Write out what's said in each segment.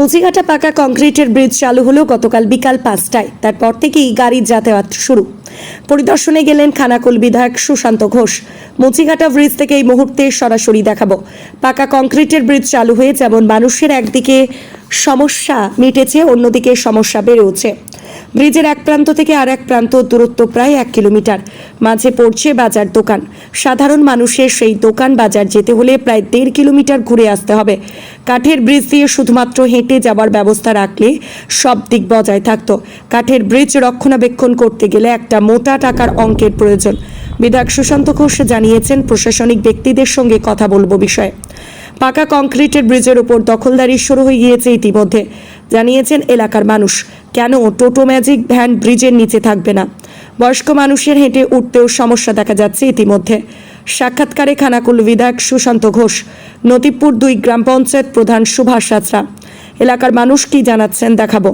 মুচিঘাটা পাকা কংক্রিটের ব্রিজ চালু হলো গতকাল বিকাল পাঁচটায়। তারপর থেকেই গাড়ির যাতায়াত শুরু। পরিদর্শনে গেলেন খানাকুল বিধায়ক সুশান্ত ঘোষ। মুচিঘাটা ব্রিজ থেকে এই মুহূর্তে সরাসরি দেখাবো। পাকা কংক্রিটের ব্রিজ চালু হয়ে যেমন মানুষের একদিকে সমস্যা মিটেছে, অন্যদিকে সমস্যা বেড়েওছে। ব্রিজের এক প্রান্ত থেকে আর এক প্রান্ত দূরত্ব প্রায় এক কিলোমিটার। মাঝে পড়ছে বাজার দোকান। সাধারণ মানুষের সেই দোকান বাজার যেতে হলে প্রায় দেড় কিলোমিটার ঘুরে আসতে হবে। কাঠের ব্রিজ দিয়ে শুধুমাত্র হেঁটে যাওয়ার ব্যবস্থা রাখলে সব দিক বজায় থাকতো। কাঠের ব্রিজ রক্ষণাবেক্ষণ করতে গেলে একটা মোটা টাকার অঙ্কের প্রয়োজন। বিধায়ক সুশান্ত ঘোষ জানিয়েছেন, প্রশাসনিক ব্যক্তিদের সঙ্গে কথা বলব বিষয়ে। পাকা কংক্রিটের ব্রিজের উপর দখলদারি শুরু হয়ে গিয়েছে ইতিমধ্যে। জানিয়েছেন এলাকার মানুষ, কেন টোটো ম্যাজিক ভ্যান ব্রিজের নিচে থাকবে না? বয়স্ক মানুষের হেঁটে উঠতেও সমস্যা দেখা যাচ্ছে ইতিমধ্যে। সাক্ষাৎকারে খানাকুল বিধায়ক সুশান্ত ঘোষ নতিপুর দুই গ্রাম পঞ্চায়েত প্রধান সুভাষ সাঁতরা এলাকার মানুষ কি জানাচ্ছেন দেখাবো।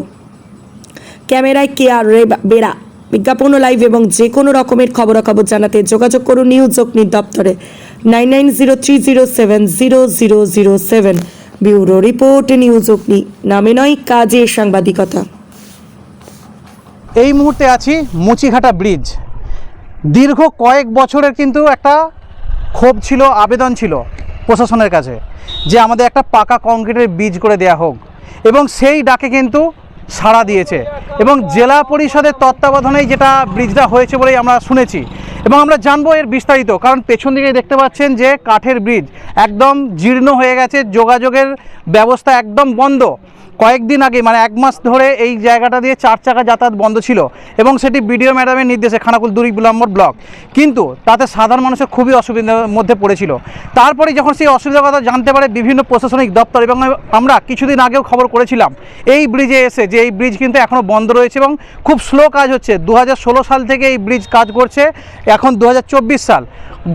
ক্যামেরায় কে আর রে বেড়া। বিজ্ঞাপন লাইভ এবং যে কোনো রকমের খবরাখবর জানাতে যোগাযোগ করুন নিউজ অগ্নি দপ্তরে। Nine nine zero three zero seven zero zero zero seven. Bureau report, news Agni, নামে নয়, কাজে সাংবাদিকতা। এই মুহূর্তে আছি মুচিঘাটা ব্রিজ। দীর্ঘ কয়েক বছরের কিন্তু একটা ক্ষোভ ছিল, আবেদন ছিল প্রশাসনের কাছে যে আমাদের একটা পাকা কংক্রিটের ব্রিজ করে দেয়া হোক। এবং সেই ডাকে কিন্তু সাড়া দিয়েছে। এবং জেলা পরিষদের তত্ত্বাবধানেই যেটা ব্রিজটা হয়েছে বলেই আমরা শুনেছি। এবং আমরা জানব এর বিস্তারিত, কারণ পেছন দিকে দেখতে পাচ্ছেন যে কাঠের ব্রিজ একদম জীর্ণ হয়ে গেছে, যোগাযোগের ব্যবস্থা একদম বন্ধ। কয়েকদিন আগে মানে এক মাস ধরে এই জায়গাটা দিয়ে চার চাকা যাতায়াত বন্ধ ছিল এবং সেটি বিডিও ম্যাডামের নির্দেশে খানাকুল দুই নম্বর ব্লক। কিন্তু তাতে সাধারণ মানুষের খুবই অসুবিধার মধ্যে পড়েছিল। তারপরে যখন সেই অসুবিধার কথা জানতে পারে বিভিন্ন প্রশাসনিক দপ্তর এবং আমরা কিছুদিন আগেও খবর করেছিলাম, এই ব্রিজে এসে যে এই ব্রিজ কিন্তু এখনও বন্ধ রয়েছে এবং খুব স্লো কাজ হচ্ছে। দু হাজার ষোলো সাল থেকে এই ব্রিজ কাজ করছে, এখন দু হাজার চব্বিশ সাল।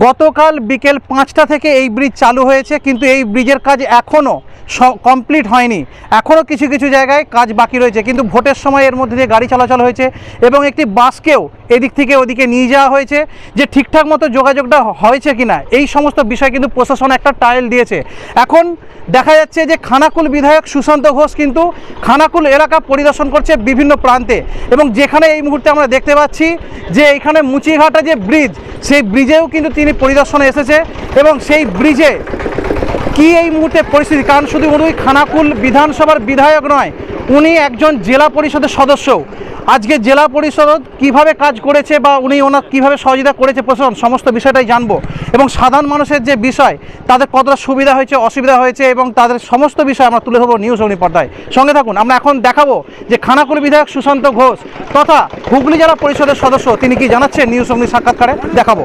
গতকাল বিকেল পাঁচটা থেকে এই ব্রিজ চালু হয়েছে, কিন্তু এই ব্রিজের কাজ এখনও কমপ্লিট হয়নি। এখনও কিছু কিছু জায়গায় কাজ বাকি রয়েছে, কিন্তু ভোটের সময় এর মধ্যে দিয়ে গাড়ি চলাচল হয়েছে এবং একটি বাসকেও এদিক থেকে ওদিকে নিয়ে যাওয়া হয়েছে। যে ঠিকঠাক মতো যোগাযোগটা হয়েছে কিনা, এই সমস্ত বিষয় কিন্তু প্রশাসন একটা টাইল দিয়েছে। এখন দেখা যাচ্ছে যে খানাকুল বিধায়ক সুশান্ত ঘোষ কিন্তু খানাকুল এলাকা পরিদর্শন করছে বিভিন্ন প্রান্তে এবং যেখানে এই মুহূর্তে আমরা দেখতে পাচ্ছি যে এখানে মুচিঘাটা যে ব্রিজ সেই ব্রিজেও কিন্তু তিনি পরিদর্শনে এসেছে এবং সেই ব্রিজে কি এই মুহূর্তে পরিস্থিতি? কারণ শুধু উনি খানাকুল বিধানসভার বিধায়ক নয়, উনি একজন জেলা পরিষদের সদস্য। আজকে জেলা পরিষদ কীভাবে কাজ করেছে বা উনি ওনার কীভাবে সহযোগিতা করেছে প্রশাসন, সমস্ত বিষয়টাই জানব। এবং সাধারণ মানুষের যে বিষয়, তাদের কতটা সুবিধা হয়েছে, অসুবিধা হয়েছে এবং তাদের সমস্ত বিষয় আমরা তুলে ধরবো নিউজ অগ্নি পর্দায়। সঙ্গে থাকুন, আমরা এখন দেখাবো যে খানাকুল বিধায়ক সুশান্ত ঘোষ তথা হুগলি জেলা পরিষদের সদস্য, তিনি কি জানাচ্ছেন নিউজ অগ্নি সাক্ষাৎকারে? দেখাবো।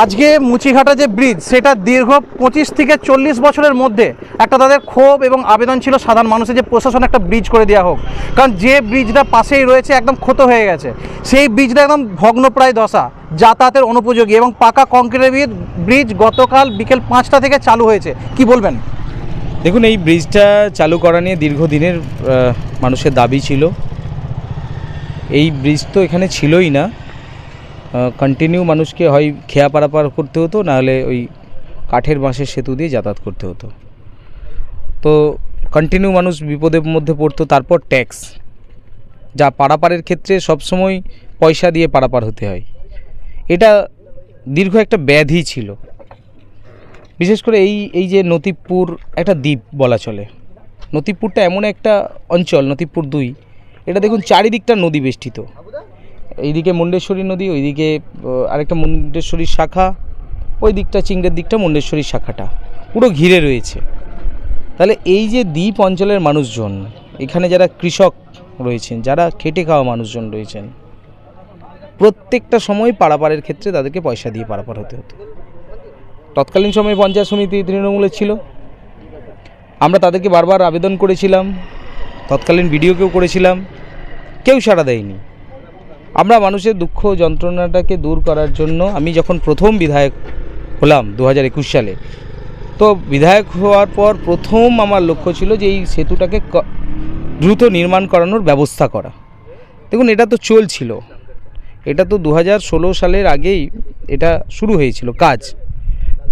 আজকে মুচিঘাটা যে ব্রিজ, সেটা দীর্ঘ পঁচিশ থেকে চল্লিশ বছরের মধ্যে একটা তাদের ক্ষোভ এবং আবেদন ছিল সাধারণ মানুষের যে প্রশাসন একটা ব্রিজ করে দেওয়া হোক। কারণ যে ব্রিজটা পাশেই রয়েছে একদম ক্ষত হয়ে গেছে। সেই ব্রিজটা একদম ভগ্নপ্রায় দশা, যাতায়াতের অনুপযোগী এবং পাকা কংক্রিটের ব্রিজ গতকাল বিকেল পাঁচটা থেকে চালু হয়েছে। কি বলবেন? দেখুন, এই ব্রিজটা চালু করা নিয়ে দীর্ঘদিনের মানুষের দাবি ছিল। এই ব্রিজ তো এখানে ছিলই না। কন্টিনিউ মানুষকে হয় খেয়া পারাপার করতে হতো, নাহলে ওই কাঠের বাঁশের সেতু দিয়ে যাতায়াত করতে হতো। তো কন্টিনিউ মানুষ বিপদের মধ্যে পড়তো, তারপর ট্যাক্স যা পারাপারের ক্ষেত্রে সবসময় পয়সা দিয়ে পারাপার হতে হয়। এটা দীর্ঘ একটা ব্যাধি ছিল। বিশেষ করে এই এই যে নতিবপুর একটা দ্বীপ বলা চলে। নতিবপুরটা এমন একটা অঞ্চল, নতিবপুর দুই। এটা দেখুন চারিদিকটা নদী বেষ্টিত। এইদিকে মুন্ডেশ্বরী নদী, ওইদিকে আরেকটা মুন্ডেশ্বরীর শাখা, ওই দিকটা, চিংড়ের দিকটা মুন্ডেশ্বরীর শাখাটা। পুরো ঘিরে রয়েছে। তাহলে এই যে দ্বীপ অঞ্চলের মানুষজন, এখানে যারা কৃষক রয়েছেন, যারা খেটে খাওয়া মানুষজন রয়েছেন, প্রত্যেকটা সময় পারাপারের ক্ষেত্রে তাদেরকে পয়সা দিয়ে পারাপার হতে হতো। তৎকালীন সময়ে পঞ্চায়েত সমিতি তৃণমূলের ছিল। আমরা তাদেরকে বারবার আবেদন করেছিলাম, তৎকালীন ভিডিওকেও করেছিলাম, কেউ সাড়া দেয়নি। আমরা মানুষের দুঃখ যন্ত্রণাটাকে দূর করার জন্য আমি যখন প্রথম বিধায়ক হলাম দু হাজার একুশ সালে, তো বিধায়ক হওয়ার পর প্রথম আমার লক্ষ্য ছিল যে এই সেতুটাকে দ্রুত নির্মাণ করানোর ব্যবস্থা করা। দেখুন, এটা তো চলছিল। এটা তো দু হাজার ষোলো সালের আগেই এটা শুরু হয়েছিল কাজ।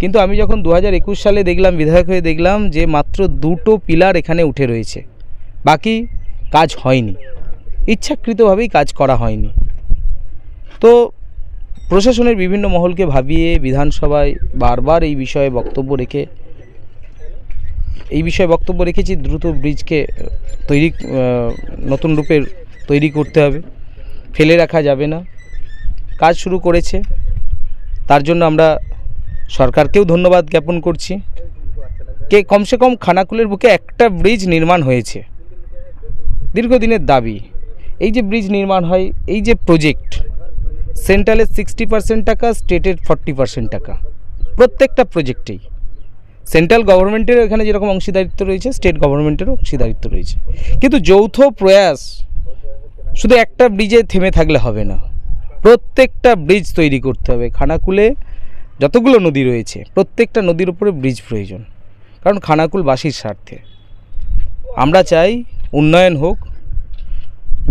কিন্তু আমি যখন দু হাজার একুশ সালে দেখলাম, বিধায়ক হয়ে দেখলাম যে মাত্র দুটো পিলার এখানে উঠে রয়েছে। বাকি কাজ হয়নি। ইচ্ছাকৃতভাবেই কাজ করা হয়নি। তো প্রশাসনের বিভিন্ন মহলকে ভাবিয়ে বিধানসভায় বারবার এই বিষয়ে বক্তব্য রেখে, এই বিষয়ে বক্তব্য রেখেছি, দ্রুত ব্রিজকে তৈরি নতুন রূপে তৈরি করতে হবে। ফেলে রাখা যাবে না। কাজ শুরু করেছে। তার জন্য আমরা সরকারকেও ধন্যবাদ জ্ঞাপন করছি। কে, কমসে কম খানাকুলের বুকে একটা ব্রিজ নির্মাণ হয়েছে। দীর্ঘদিনের দাবি। এই যে ব্রিজ নির্মাণ হয়, এই যে প্রজেক্ট সেন্ট্রালের সিক্সটি পার্সেন্ট টাকা, স্টেটের ফর্টি পার্সেন্ট টাকা। প্রত্যেকটা প্রজেক্টেই সেন্ট্রাল গভর্নমেন্টেরও এখানে যেরকম অংশীদারিত্ব রয়েছে স্টেট গভর্নমেন্টেরও অংশীদারিত্ব রয়েছে। কিন্তু যৌথ প্রয়াস শুধু একটা ব্রিজে থেমে থাকলে হবে না। প্রত্যেকটা ব্রিজ তৈরি করতে হবে। খানাকুলে যতগুলো নদী রয়েছে, প্রত্যেকটা নদীর উপরে ব্রিজ প্রয়োজন। কারণ খানাকুল খানাকুলবাসীর স্বার্থে। আমরা চাই উন্নয়ন হোক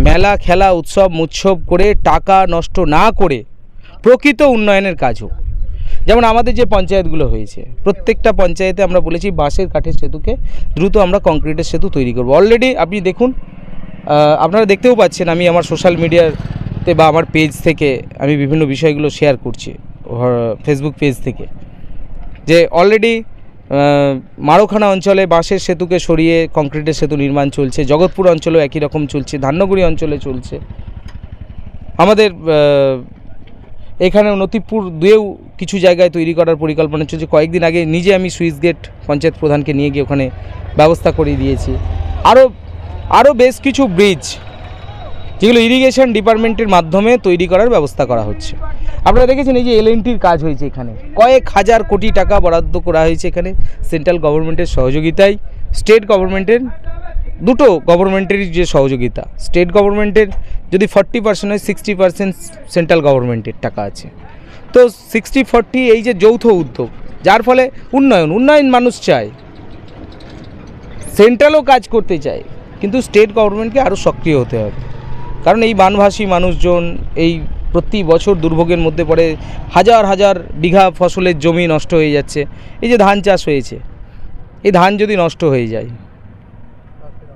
মেলা, খেলা, উৎসব মুৎসব করে টাকা নষ্ট না করে প্রকৃত উন্নয়নের কাজ হোক যেমন আমাদের যে পঞ্চায়েতগুলো হয়েছে, প্রত্যেকটা পঞ্চায়েতে আমরা বলেছি বাঁশের কাঠের সেতুকে দ্রুত আমরা কংক্রিটের সেতু তৈরি করব। অলরেডি আপনি দেখুন আপনারা দেখতেও পাচ্ছেন আমি আমার সোশ্যাল মিডিয়াতে বা আমার পেজ থেকে আমি বিভিন্ন বিষয়গুলো শেয়ার করছি ফেসবুক পেজ থেকে। যে অলরেডি মারোখানা অঞ্চলে বাঁশের সেতুকে সরিয়ে কংক্রিটের সেতু নির্মাণ চলছে। জগৎপুর অঞ্চলেও একই রকম চলছে। ধান্যগুড়ি অঞ্চলে চলছে। আমাদের এখানে নতিপুর দুয়েও কিছু জায়গায় তৈরি করার পরিকল্পনা চলছে। কয়েকদিন আগে নিজে আমি সুইচ গেট পঞ্চায়েত প্রধানকে নিয়ে গিয়ে ওখানে ব্যবস্থা করে দিয়েছি। আরও আরও বেশ কিছু ব্রিজ যেগুলো ইরিগেশন ডিপার্টমেন্টের মাধ্যমে তৈরি করার ব্যবস্থা করা হচ্ছে। আপনারা দেখেছেন এই যে এলএনটির কাজ হয়েছে এখানে। কয়েক হাজার কোটি টাকা বরাদ্দ করা হয়েছে এখানে সেন্ট্রাল গভর্নমেন্টের সহযোগিতায়। স্টেট গভর্নমেন্টের দুটো গভর্নমেন্টেরই যে সহযোগিতা। স্টেট গভর্নমেন্টের যদি ফর্টি পার্সেন্ট হয় সিক্সটি পার্সেন্ট সেন্ট্রাল গভর্নমেন্টের টাকা আছে। তো সিক্সটি ফর্টি এই যে যৌথ উদ্যোগ, যার ফলে উন্নয়ন উন্নয়ন মানুষ চায়। সেন্ট্রালও কাজ করতে চায়, কিন্তু স্টেট গভর্নমেন্টকে আরও সক্রিয় হতে হবে। কারণ এই বানভাসী মানুষজন এই প্রতি বছর দুর্ভোগের মধ্যে পড়ে হাজার হাজার বিঘা ফসলের জমি নষ্ট হয়ে যাচ্ছে। এই যে ধান চাষ হয়েছে এই ধান যদি নষ্ট হয়ে যায়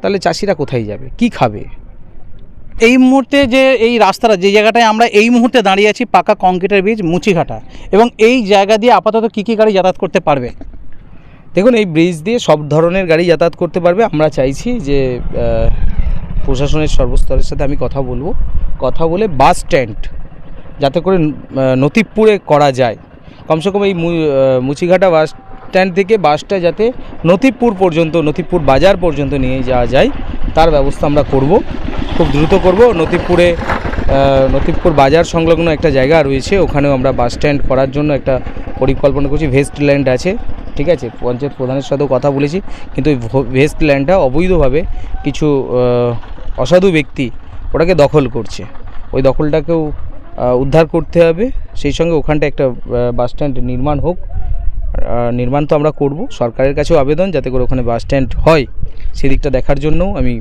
তাহলে চাষিরা কোথায় যাবে? কি খাবে? এই মুহূর্তে যে এই রাস্তাটা যে জায়গাটায় আমরা এই মুহূর্তে দাঁড়িয়ে আছি পাকা কংক্রিটের বীজ মুচিঘাটা। এবং এই জায়গা দিয়ে আপাতত কী কী গাড়ি যাতায়াত করতে পারবে? দেখুন এই ব্রিজ দিয়ে সব ধরনের গাড়ি যাতায়াত করতে পারবে। আমরা চাইছি যে প্রশাসনের সর্বস্তরের সাথে আমি কথা বলব। কথা বলে বাস স্ট্যান্ড যাতে করে আহ, নতিবপুরে করা যায়। কমসে কম এই মুচিঘাটা বাস স্ট্যান্ড থেকে বাসটা যাতে নতিবপুর পর্যন্ত নতিবপুর বাজার পর্যন্ত নিয়ে যাওয়া যায় তার ব্যবস্থা আমরা করব। খুব দ্রুত করব। নতিবপুরে আহ, নতিবপুর বাজার সংলগ্ন একটা জায়গা রয়েছে ওখানেও আমরা বাস স্ট্যান্ড করার জন্য একটা পরিকল্পনা করছি। ভেস্ট ল্যান্ড আছে ঠিক আছে? পঞ্চায়েত প্রধানের সাথেও কথা বলেছি। কিন্তু ওই ভো- ভেস্ট ল্যান্ডটা অবৈধভাবে কিছু অসাধু ব্যক্তি ওটাকে দখল করছে। ওই দখলটাকেও উদ্ধার করতে হবে। সেই সঙ্গে ওখানটা একটা বাসস্ট্যান্ড নির্মাণ হোক। নির্মাণ তো আমরা করব। সরকারের কাছেও আবেদন যাতে করে ওখানে বাস স্ট্যান্ড হয়। সেদিকটা দেখার জন্যও আমি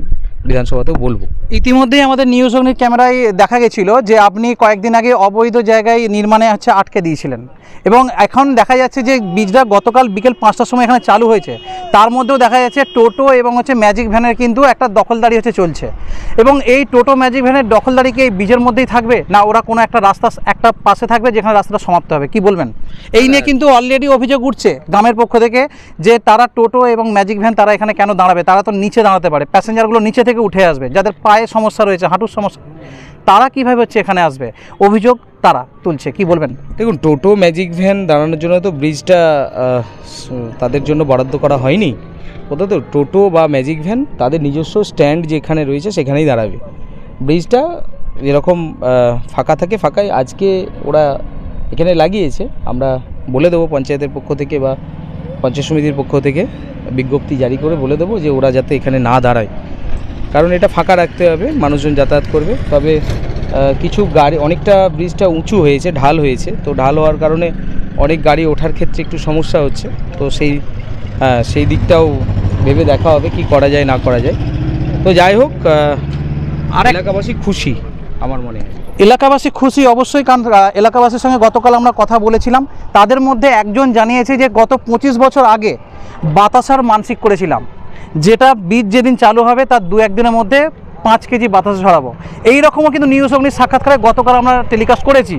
বিধানসভাতেও বলব। ইতিমধ্যেই আমাদের নিউজ অগ্নির ক্যামেরায় দেখা গেছিল যে আপনি কয়েকদিন আগে অবৈধ জায়গায় নির্মাণে হচ্ছে আটকে দিয়েছিলেন। এবং এখন দেখা যাচ্ছে যে বীজটা গতকাল বিকেল পাঁচটার সময় এখানে চালু হয়েছে। তার মধ্যেও দেখা যাচ্ছে টোটো এবং হচ্ছে ম্যাজিক ভ্যানের কিন্তু একটা দখলদারি হচ্ছে চলছে। এবং এই টোটো ম্যাজিক ভ্যানের দখলদারি কি এই বীজের মধ্যেই থাকবে? না ওরা কোনো একটা রাস্তা একটা পাশে থাকবে যেখানে রাস্তাটা সমাপ্ত হবে? কি বলবেন? এই নিয়ে কিন্তু অলরেডি অভিযোগ উঠছে গ্রামের পক্ষ থেকে যে তারা টোটো এবং ম্যাজিক ভ্যান তারা এখানে কেন দাঁড়াবে? তারা তো নিচে দাঁড়াতে পারে। প্যাসেঞ্জারগুলো নিচে থেকে উঠে আসবে, যাদের পায়ে সমস্যা রয়েছে, হাঁটুর সমস্যা, তারা কীভাবে হচ্ছে এখানে আসবে? অভিযোগ তারা তুলছে, কি বলবেন? দেখুন, টোটো, ম্যাজিক ভ্যান দাঁড়ানোর জন্য তো ব্রিজটা তাদের জন্য বরাদ্দ করা হয়নি। কোথাও তো টোটো বা ম্যাজিক ভ্যান তাদের নিজস্ব স্ট্যান্ড যেখানে রয়েছে সেখানেই দাঁড়াবে। ব্রিজটা যেরকম ফাঁকা থাকে, ফাঁকাই আজকে ওরা এখানে লাগিয়েছে। আমরা বলে দেবো পঞ্চায়েতের পক্ষ থেকে বা পঞ্চায়েত সমিতির পক্ষ থেকে বিজ্ঞপ্তি জারি করে বলে দেবো যে ওরা যাতে এখানে না দাঁড়ায়। কারণ এটা ফাঁকা রাখতে হবে মানুষজন যাতায়াত করবে। তবে কিছু গাড়ি অনেকটা ব্রিজটা উঁচু হয়েছে ঢাল হয়েছে। তো ঢাল হওয়ার কারণে অনেক গাড়ি ওঠার ক্ষেত্রে একটু সমস্যা হচ্ছে। তো সেই হ্যাঁ সেই দিকটাও ভেবে দেখা হবে কি করা যায় না করা যায়। তো যাই হোক আর এলাকাবাসী খুশি আমার মনে হয়। এলাকাবাসী খুশি অবশ্যই কারণ এলাকাবাসীর সঙ্গে গতকাল আমরা কথা বলেছিলাম। তাদের মধ্যে একজন জানিয়েছে যে গত পঁচিশ বছর আগে বাতাসার মানসিক করেছিলাম। যেটা বীজ যেদিন চালু হবে, তার দু একদিনের মধ্যে পাঁচ কেজি বাতাস ঝরাবো। এইরকমও কিন্তু নিউজ অগ্নির সাক্ষাৎকারে গতকাল আমরা টেলিকাস্ট করেছি।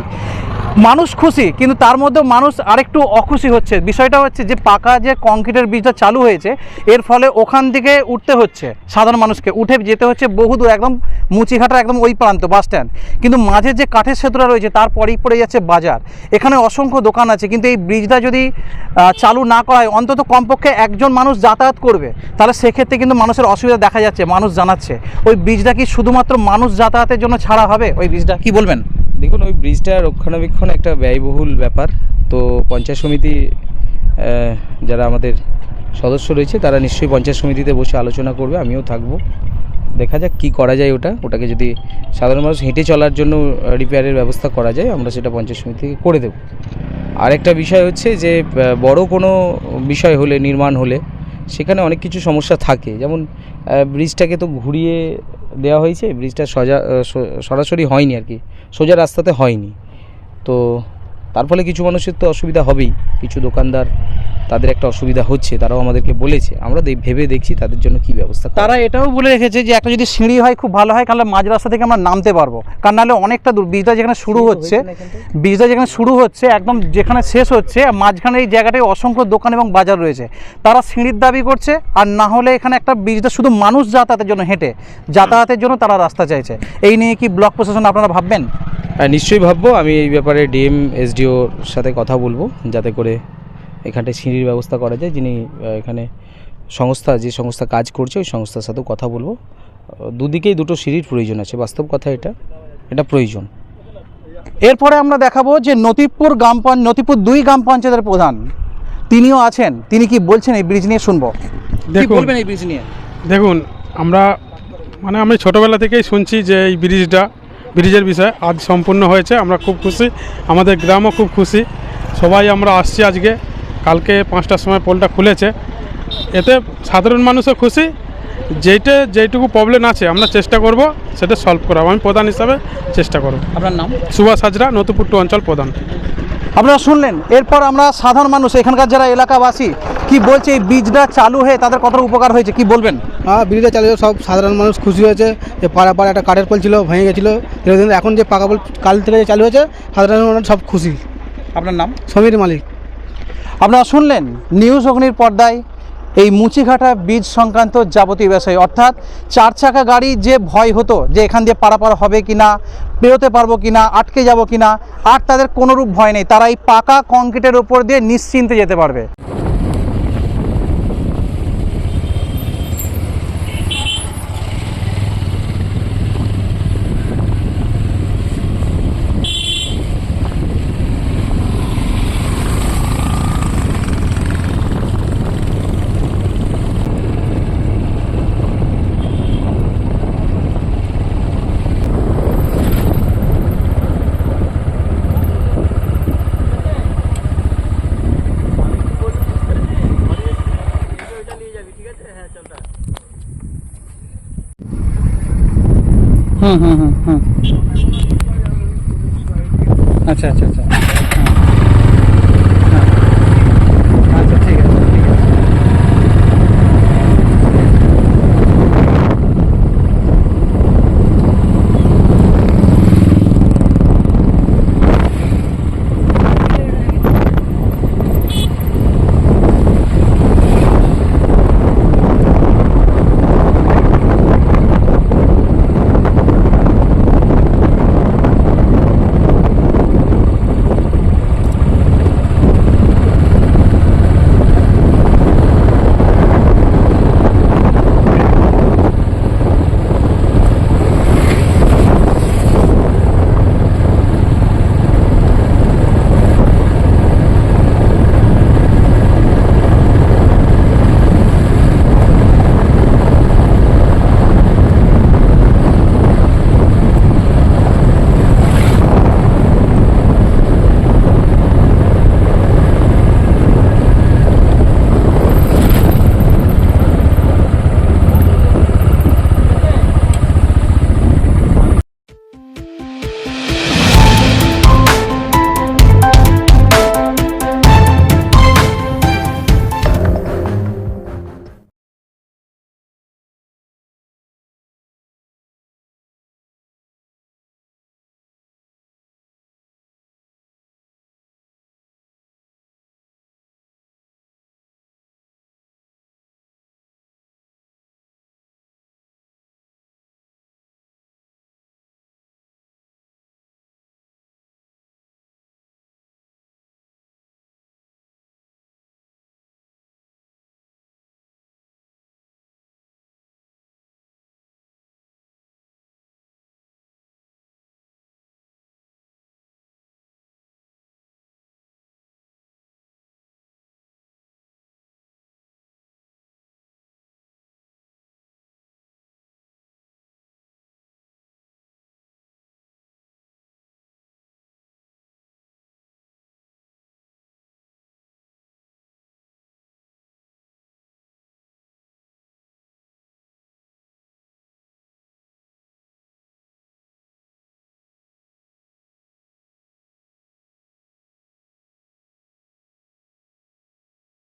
মানুষ খুশি, কিন্তু তার মধ্যে মানুষ আরেকটু অখুশি হচ্ছে। বিষয়টা হচ্ছে যে পাকা যে কংক্রিটের বীজটা চালু হয়েছে, এর ফলে ওখান থেকে উঠতে হচ্ছে সাধারণ মানুষকে। উঠে যেতে হচ্ছে বহুদূর একদম মুচিঘাটার একদম ওই প্রান্ত, বাস স্ট্যান্ড। কিন্তু মাঝে যে কাঠের সেতুটা রয়েছে, তার পরেই পড়ে যাচ্ছে বাজার। এখানে অসংখ্য দোকান আছে, কিন্তু এই ব্রিজটা যদি চালু না করা হয়, অন্তত কমপক্ষে একজন মানুষ যাতায়াত করবে। তাহলে সেক্ষেত্রে কিন্তু মানুষের অসুবিধা দেখা যাচ্ছে, মানুষ জানাচ্ছে। ওই ব্রিজটা কি শুধুমাত্র মানুষ যাতায়াতের জন্য ছাড়া হবে? ওই ব্রিজটা কি বলবেন? দেখুন, ওই ব্রিজটা রক্ষণাবেক্ষণ একটা ব্যয়বহুল ব্যাপার। তো পঞ্চায়েত সমিতি যারা আমাদের সদস্য রয়েছে, তারা নিশ্চয়ই পঞ্চায়েত সমিতিতে বসে আলোচনা করবে, আমিও থাকব। দেখা যাক কি করা যায় ওটা। ওটাকে যদি সাধারণ মানুষ হেঁটে চলার জন্য রিপেয়ারের ব্যবস্থা করা যায়, আমরা সেটা পঞ্চায়েত সমিতি থেকে করে দেবো। আরেকটা বিষয় হচ্ছে যে বড় কোনো বিষয় হলে, নির্মাণ হলে, সেখানে অনেক কিছু সমস্যা থাকে। যেমন ব্রিজটাকে তো ঘুরিয়ে দেওয়া হয়েছে ব্রিজটা সোজা সরাসরি হয়নি আর কি সোজা রাস্তাতে হয়নি। তো তার ফলে কিছু মানুষের তো অসুবিধা হবেই। কিছু দোকানদার তাদের একটা অসুবিধা হচ্ছে তারাও আমাদেরকে বলেছে। আমরা ভেবে দেখছি তাদের জন্য কি ব্যবস্থা তারা এটাও বলে রেখেছে যে একটা যদি সিঁড়ি হয় খুব ভালো হয় তাহলে মাঝ রাস্তা থেকে আমরা নামতে পারব। কারণ নাহলে অনেকটা দূর ব্রিজটা যেখানে শুরু হচ্ছে ব্রিজটা যেখানে শুরু হচ্ছে একদম যেখানে শেষ হচ্ছে মাঝখানে এই জায়গাটায় অসংখ্য দোকান এবং বাজার রয়েছে। তারা সিঁড়ির দাবি করছে আর না হলে এখানে একটা ব্রিজটা শুধু মানুষ যাতায়াতের জন্য হেঁটে যাতায়াতের জন্য তারা রাস্তা চাইছে। এই নিয়ে কি ব্লক প্রশাসন আপনারা ভাববেন? নিশ্চয়ই ভাববো। আমি এই ব্যাপারে ডিএম এসডিওর সাথে কথা বলব যাতে করে এখানটায় সিঁড়ির ব্যবস্থা করা যায়। যিনি এখানে সংস্থা যে সংস্থা কাজ করছে ওই সংস্থার সাথেও কথা বলব। দুদিকেই দুটো সিঁড়ির প্রয়োজন আছে বাস্তব কথা এটা। এটা প্রয়োজন। এরপরে আমরা দেখাবো যে নতিপুর গ্রাম পঞ্চ নতিপুর দুই গ্রাম পঞ্চায়েতের প্রধান তিনিও আছেন। তিনি কি বলছেন এই ব্রিজ নিয়ে? শুনব। দেখুন বলবেন এই ব্রিজ নিয়ে? দেখুন আমরা মানে আমি ছোটোবেলা থেকেই শুনছি যে এই ব্রিজটা ব্রিজের বিষয় আজ সম্পূর্ণ হয়েছে। আমরা খুব খুশি। আমাদের গ্রামও খুব খুশি। সবাই আমরা আসছি আজকে। কালকে পাঁচটার সময় পোলটা খুলেছে। এতে সাধারণ মানুষও খুশি। যেইটা যেইটুকু প্রবলেম আছে আমরা চেষ্টা করব সেটা সলভ করা আমি প্রধান হিসাবে চেষ্টা করব। আপনার নাম? সুভাষ হাজরা নতুপুট্টু অঞ্চল প্রধান। আপনারা শুনলেন এরপর আমরা সাধারণ মানুষ এখানকার যারা এলাকাবাসী কি বলছে এই বীজটা চালু হয়ে তাদের কত উপকার হয়েছে কি বলবেন? হ্যাঁ ব্রিজটা চালু হয়ে সব সাধারণ মানুষ খুশি হয়েছে যে পাড়া পাড়া একটা কাঠের পোল ছিল ভেঙে গেছিল। এখন যে পাকা পোল কাল থেকে যে চালু হয়েছে সাধারণ মানুষ সব খুশি। আপনার নাম? সমীর মালিক। আপনারা শুনলেন নিউজ অগ্নির পর্দায় এই মুচিঘাটা বীজ সংক্রান্ত যাবতীয় বিষয়, অর্থাৎ চার চাকা গাড়ি যে ভয় হতো যে এখান দিয়ে পারাপার হবে কি না পেরোতে পারব কি না আটকে যাব কি না আর তাদের কোনোরূপ ভয় নেই। তারা এই পাকা কংক্রিটের উপর দিয়ে নিশ্চিন্তে যেতে পারবে হুম হুম হুম হুম আচ্ছা আচ্ছা আচ্ছা।